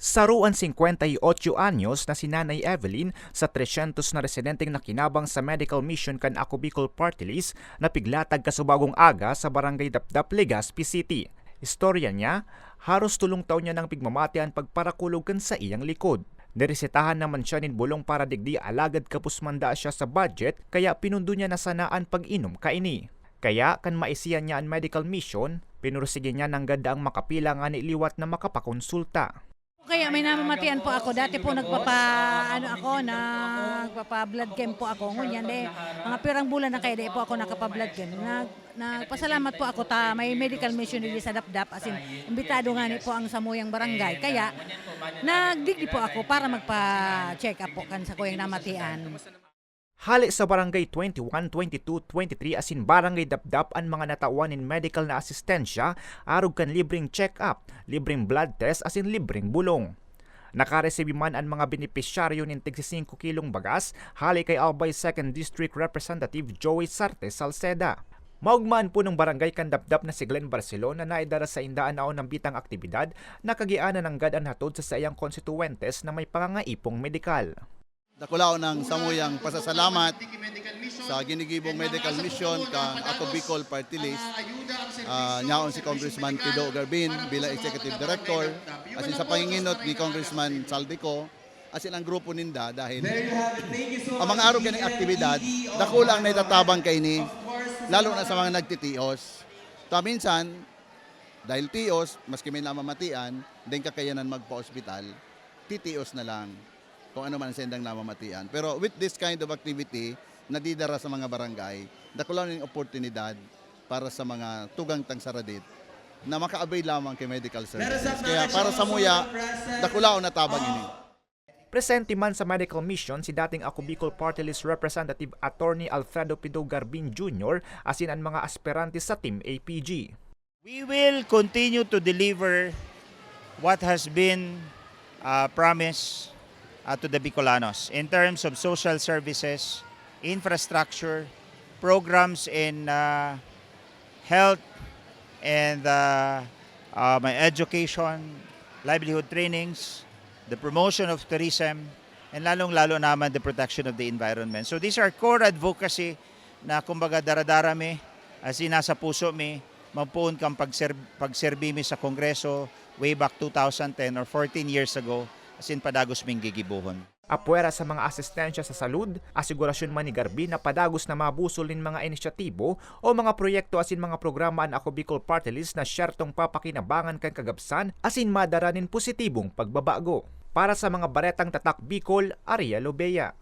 Saruan 58 anyos na si Nanay Evelyn sa 300 na residenteng nakinabang sa medical mission kan Ako Bicol Party List na piglatag kasubagong aga sa barangay Dapdap, Legazpi City. Istorya niya, haros tulong taon niya ng pigmamatian pagparakulog kan sa iyang likod. Niresetahan naman siya nin bulong para digdi alagad kapusmanda siya sa budget kaya pinundo niya na sanaan pag-inom kaini. Kaya kan maisiyan niya ang medical mission, pinursige niya ng ganda ang makapila nga niliwat na makapakonsulta. Kaya may namamatian po ako. Dati po nagpapa, ano ako, nagpapa blood camp po ako. Ngunyan de, mga pirang bulan na kaya de po ako nakapa blood camp. Nag, nagpasalamat po ako ta may medical mission dili sa Dapdap as in imbitado nga ni po ang samuyang barangay. Kaya nagdigdi po ako para magpa-check up po kan sa kuyang namatian. Hali sa barangay 21, 22, 23 asin barangay Dapdap ang mga natawan in medical na asistensya arog kan libreng check-up, libreng blood test asin libreng bulong. Nakaresebi man ang mga benepisyaryo ng 65 kilong bagas hali kay Albay 2nd District Representative Joey Sarte Salceda. Maugmaan po ng barangay kan Dapdap na si Glenn Barcelona na idara sa indaan naon ng bitang aktibidad na kagianan ng gadan hatod sa sayang konstituentes na may pangangaipong medikal. Dakulao ng samuyang pasasalamat sa ginigibong medical mission ka Ako Bicol Party List. Uh, nyaon si Congressman Pido Garbin bilang Executive Director. Asin sa panginginot ni Congressman Saldico. Asin ang grupo ninda dahil ang mga araw kaning aktibidad, dakulang na itatabang kay ni lalo na sa mga nagtitios. Ta minsan, dahil tios, maski may namamatian, din kakayanan magpa-ospital, titios na lang kung ano man ang sendang namamatian. Pero with this kind of activity, nadidara sa mga barangay, dakulang ng oportunidad para sa mga tugang tangsaradit na maka-avail lamang kay medical services. Kaya para sa muya, dakulao na tabang ini. Presente man sa medical mission si dating Ako Bicol Party List Representative Attorney Alfredo Pido Garbin Jr. asin ang mga aspirante sa Team APG. We will continue to deliver what has been uh, promised uh, to the Bicolanos in terms of social services, infrastructure, programs in uh, health and uh, uh, my education, livelihood trainings, the promotion of tourism, and lalong-lalo naman the protection of the environment. So these are core advocacy na kumbaga daradara mi, as in nasa puso mi, magpuon kang pagser pagserbi mi sa Kongreso way back 2010 or 14 years ago, as padagos ming gigibuhon. Apwera sa mga asistensya sa salud, asigurasyon man ni Garbi na padagos na mabusol nin mga inisyatibo o mga proyekto asin mga programa ang Ako Bicol Party List na syertong papakinabangan kan kagabsan asin madara nin positibong pagbabago. Para sa mga baretang tatak Bicol, Ariel Obeya.